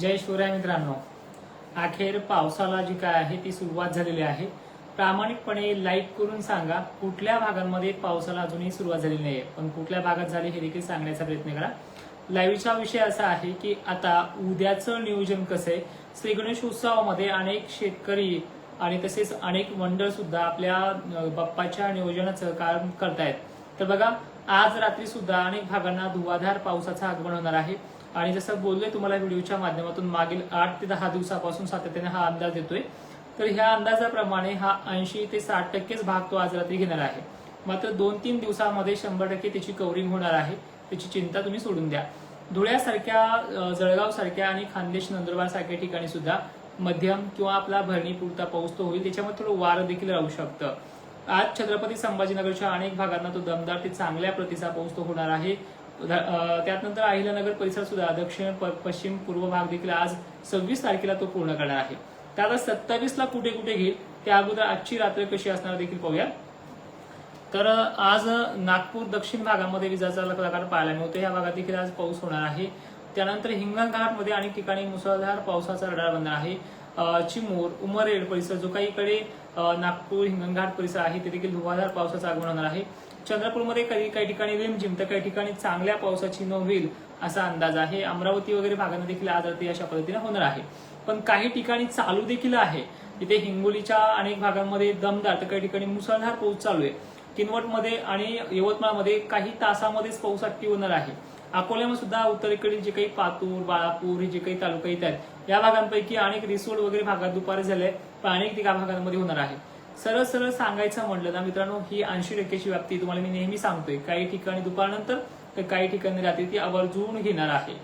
जय शिवराय मित्रांनो. अखेर पावसाला जी काय आहे ती सुरुवात झालेली आहे. प्रामाणिकपणे लाईक करून सांगा कुठल्या भागांमध्ये पावसाला अजूनही सुरुवात झालेली नाही पण कुठल्या भागात झाली हे देखील सांगण्याचा प्रयत्न करा. लाईव्हचा विषय असा आहे की आता उद्याचं नियोजन कसं आहे? श्री गणेश उत्सवामध्ये अनेक शेतकरी आणि तसेच अनेक मंडळ सुद्धा आपल्या बाप्पाच्या नियोजनाचं काम करतायत. तर बघा आज रात्री सुद्धा अनेक भागांना धुवाधार पावसाचं आगमन होणार आहे. आणि जसं बोललोय तुम्हाला व्हिडिओच्या माध्यमातून मागील आठ ते दहा दिवसापासून सातत्याने हा अंदाज देतोय तर ह्या अंदाजाप्रमाणे हा ऐंशी ते साठ टक्केच भाग तो आज रात्री घेणार आहे. मात्र दोन तीन दिवसामध्ये शंभर टक्के त्याची कव्हरिंग होणार आहे. त्याची चिंता तुम्ही सोडून द्या. धुळ्यासारख्या जळगावसारख्या आणि खानदेश नंदुरबार सारख्या ठिकाणी सुद्धा मध्यम किंवा आपला भरणी पुरता पाऊस तो होईल. त्याच्यामध्ये थोडं वारं देखील राहू शकतं. आज छत्रपती संभाजीनगरच्या अनेक भागांना तो दमदार ते चांगल्या प्रतीचा पाऊस तो होणार आहे. त्यानंतर अहिल्यानगर परिसर सुद्धा दक्षिण प- पश्चिम पूर्व भाग देखील आज सव्वीस तारखेला तो पूर्ण करणार आहे. त्याला सत्तावीस ला कुठे कुठे घेईल त्या अगोदर आजची रात्र कशी असणार देखील पाहूया. तर आज नागपूर दक्षिण भागामध्ये विजाचा लखलाकार पाहायला मिळतो. या भागात देखील आज पाऊस होणार आहे. त्यानंतर हिंगणघाटमध्ये अनेक ठिकाणी मुसळधार पावसाचा रडार बनणार आहे. चिमूर उमरेड परिसर जो काही इकडे नागपूर हिंगणघाट परिसर आहे ते देखील धुवाधार पावसाचा आगमन होणार आहे. चंद्रपूरमध्ये काही काही ठिकाणी रिमझिम तर काही ठिकाणी चांगल्या पावसाची न होईल असा अंदाज आहे. अमरावती वगैरे भागांना देखील आज रात्री अशा पद्धतीने होणार आहे. पण काही ठिकाणी चालू देखील आहे. इथे हिंगोलीच्या अनेक भागांमध्ये दमदार तर काही ठिकाणी मुसळधार पाऊस चालू आहे. किनवटमध्ये आणि यवतमाळमध्ये काही तासामध्येच पाऊस ऍक्टिव्ह होणार आहे. अकोल्यामध्ये सुद्धा उत्तरेकडील जे काही पातूर बाळापूर हे जे काही तालुका येत आहेत या भागांपैकी अनेक रिसोड वगैरे भागात दुपारी झाले पण अनेक भागांमध्ये होणार आहे. सरळ सरळ सांगायचं म्हणलं ना मित्रांनो ही ऐंशी टक्क्याची व्याप्ती तुम्हाला मी नेहमी सांगतोय. काही ठिकाणी दुपारनंतर तर काही ठिकाणी रात्री ती आवर्जून घेणार आहे.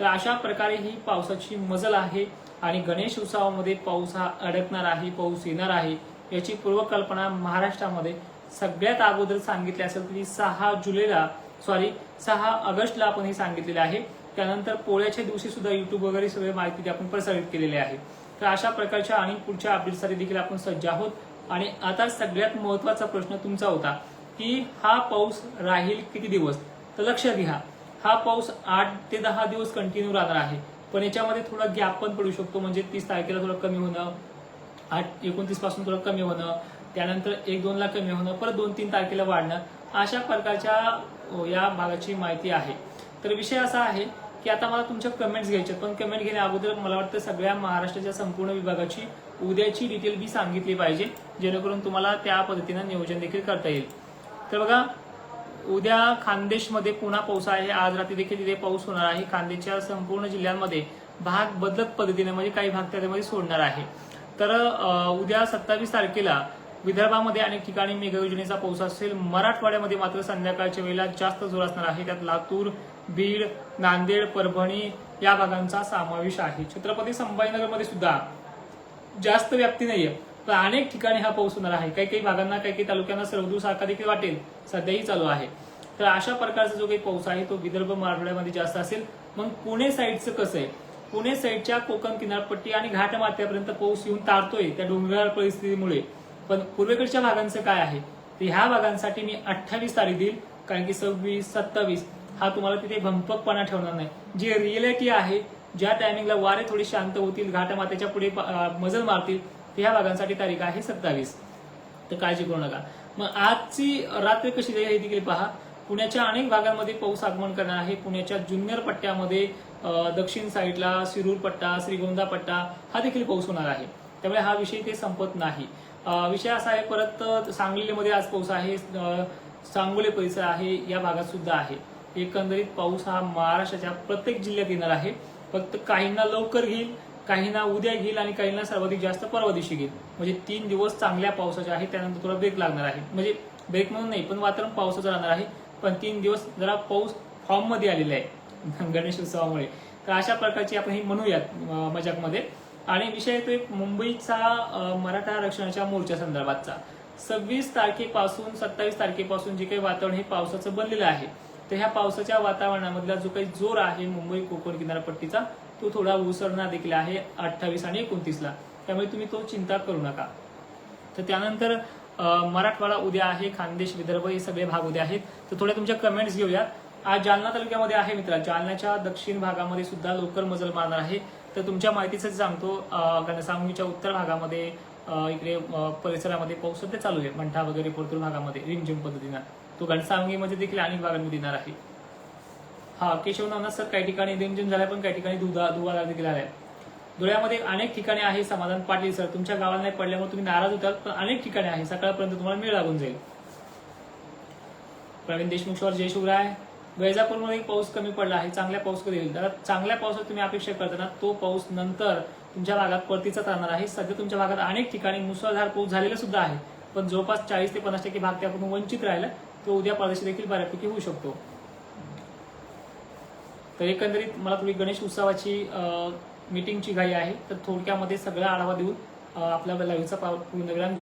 तर अशा प्रकारे ही पावसाची मजल आहे आणि गणेश उत्सवामध्ये पाऊस हा अडकणार आहे पाऊस येणार आहे याची पूर्वकल्पना महाराष्ट्रामध्ये सगळ्यात अगोदर सांगितली असेल तरी सहा जुलैला सॉरी सहा ऑगस्टला आपण हे सांगितलेले आहे. त्यानंतर पोळ्याच्या दिवशी सुद्धा युट्यूब वगैरे सगळी माहिती आपण प्रसारित केलेली आहे. तर अशा प्रकारच्या आणि पुढच्या अपडेटसाठी देखील आपण सज्ज आहोत. आणि आता सगळ्यात महत्त्वाचा प्रश्न तुमचा होता की हा पाऊस राहील किती दिवस? तर लक्षात घ्या. हा पाऊस आठ ते दहा दिवस कंटिन्यू राहणार आहे. पण याच्यामध्ये थोडा गॅप पण पडू शकतो. म्हणजे तीस तारखेला थोडं कमी होणं आठ एकोणतीसपासून थोडं कमी होणं त्यानंतर एक दोन ला कमी होणं परत दोन तीन तारखेला वाढणं अशा प्रकारच्या या भागाची माहिती आहे. तर विषय असा आहे की आता मला तुमच्या कमेंट्स घ्यायचे पण कमेंट घेण्या अगोदर मला वाटतं सगळ्या महाराष्ट्राच्या संपूर्ण विभागाची उद्याची डिटेल मी सांगितली पाहिजे जेणेकरून तुम्हाला त्या पद्धतीनं नियोजन देखील करता येईल. तर बघा उद्या खानदेशमध्ये पुन्हा पाऊस आहे. आज रात्री देखील तिथे पाऊस होणार आहे. खानदेशच्या संपूर्ण जिल्ह्यांमध्ये भाग बदलत पद्धतीने म्हणजे काही भाग त्यामध्ये सोडणार आहे. तर उद्या सत्तावीस तारखेला विदर्भामध्ये अनेक ठिकाणी मेघयोजनेचा पाऊस असेल. मराठवाड्यामध्ये मात्र संध्याकाळच्या वेळेला जास्त जोर असणार आहे. त्यात लातूर बीड नांदेड परभणी या भागांचा समावेश आहे. छत्रपती संभाजीनगरमध्ये सुद्धा जास्त व्याप्ती नाहीये पण अनेक ठिकाणी हा पाऊस होणार आहे. काही काही भागांना काही काही तालुक्यांना सर्वदूर सारखा देखील वाटेल. सध्याही चालू आहे. तर अशा प्रकारचा जो काही पाऊस आहे तो विदर्भ मराठवाड्यामध्ये जास्त असेल. मग पुणे साईडचं कसं आहे? पुणे साईडच्या कोकण किनारपट्टी आणि घाटमाथ्यापर्यंत पाऊस येऊन तारतोय त्या डोंगराळ परिस्थितीमुळे. पण पूर्वेकडच्या भागांचं काय आहे? तर ह्या भागांसाठी मी अठ्ठावीस तारीख देईल कारण की सव्वीस सत्तावीस हा तुम्हाला तिथे भंपकपणा ठेवणार नाही. जी रिएलिटी आहे ज्या टायमिंगला वारे थोडी शांत होतील घाटमाथ्याच्या पुढे मजल मारतील ह्या भागांसाठी तारीख आहे सत्तावीस. तर काळजी करू नका. मग आजची रात्र कशी जाईल हे देखील पहा. पुण्याच्या अनेक भागांमध्ये पाऊस आगमन करणार आहे. पुण्याच्या जुन्नर पट्ट्यामध्ये दक्षिण साईडला सिरूर पट्टा श्रीगोंदा पट्टा हा देखील पाऊस होणार आहे. त्यामुळे हा विषय ते संपत नाही. विषय असा आहे परत सांगलीमध्ये आज पाऊस आहे सांगोले परिसर आहे या भागात सुद्धा आहे. एकंदरीत पाऊस हा महाराष्ट्राच्या प्रत्येक जिल्ह्यात येणार आहे. फक्त काहींना लवकर घेईल काहींना उद्या घेईल आणि काहींना सर्वाधिक जास्त परवा दिवशी घेईल. म्हणजे तीन दिवस चांगल्या पावसाचे आहे त्यानंतर थोडा ब्रेक लागणार आहे. म्हणजे ब्रेक म्हणून नाही पण वातावरण पावसाचं राहणार आहे. पण तीन दिवस जरा पाऊस फॉर्ममध्ये आलेला आहे गणेश उत्सवामुळे. तर अशा प्रकारची आपण ही म्हणूयात मजाकमध्ये. आणि विषय येतो एक मुंबईचा मराठा आरक्षणाच्या मोर्चा संदर्भातचा. सव्वीस तारखेपासून सत्तावीस तारखेपासून जे काही वातावरण हे पावसाचं बनलेलं आहे तर ह्या पावसाच्या वातावरणामधला जो काही जोर आहे मुंबई कोकण किनारपट्टीचा तो थोडा उसरणार देखील आहे अठ्ठावीस आणि एकोणतीसला. त्यामुळे तुम्ही तो चिंता करू नका. तर त्यानंतर मराठवाडा उद्या आहे खानदेश विदर्भ हे सगळे भाग उद्या आहेत. तर थोड्या तुमच्या कमेंट्स घेऊयात. आज जालना तालुक्यामध्ये आहे मित्रा जालन्याच्या दक्षिण भागामध्ये सुद्धा लोकल मजल मारणार आहे. तर तुमच्या माहितीसाठी सांगतो घनसावंगीच्या उत्तर भागामध्ये इकडे परिसरामध्ये पाऊस सध्या चालू आहे. मंठा वगैरे पोर्तुर भागामध्ये रिमझिम पद्धतीनं. तो घनसावंगीमध्ये देखील अनेक भागांमध्ये येणार आहे. हा केशवनाथ सर काही ठिकाणी रिमझिम झाला पण काही ठिकाणी दुधा धुवाला देखील आलाय. धुळ्यामध्ये अनेक ठिकाणी आहे समाधान पाटील सर. तुमच्या गावाला नाही पडल्यामुळे तुम्ही नाराज होतात पण अनेक ठिकाणी आहे. सकाळपर्यंत तुम्हाला मेळ लागून जाईल. प्रवीण देशमुख जय शिवराय. वैजापूरमध्ये पाऊस कमी पडला आहे चांगल्या पाऊस कधी येईल. तर चांगल्या पावसात तुम्ही अपेक्षा करताना तो पाऊस नंतर तुमच्या भागात परतीचाच राहणार आहे. सध्या तुमच्या भागात अनेक ठिकाणी मुसळधार पाऊस झालेला सुद्धा आहे. पण जवळपास चाळीस ते पन्नास टक्के भाग त्यापासून वंचित राहिला. तो उद्या परदेशी देखील बऱ्यापैकी होऊ शकतो. तर एकंदरीत मला थोडी गणेश उत्सवाची मीटिंगची घाई आहे. तर थोडक्यामध्ये सगळा आढावा देऊन आपल्या लाईव्हचा पूर्ण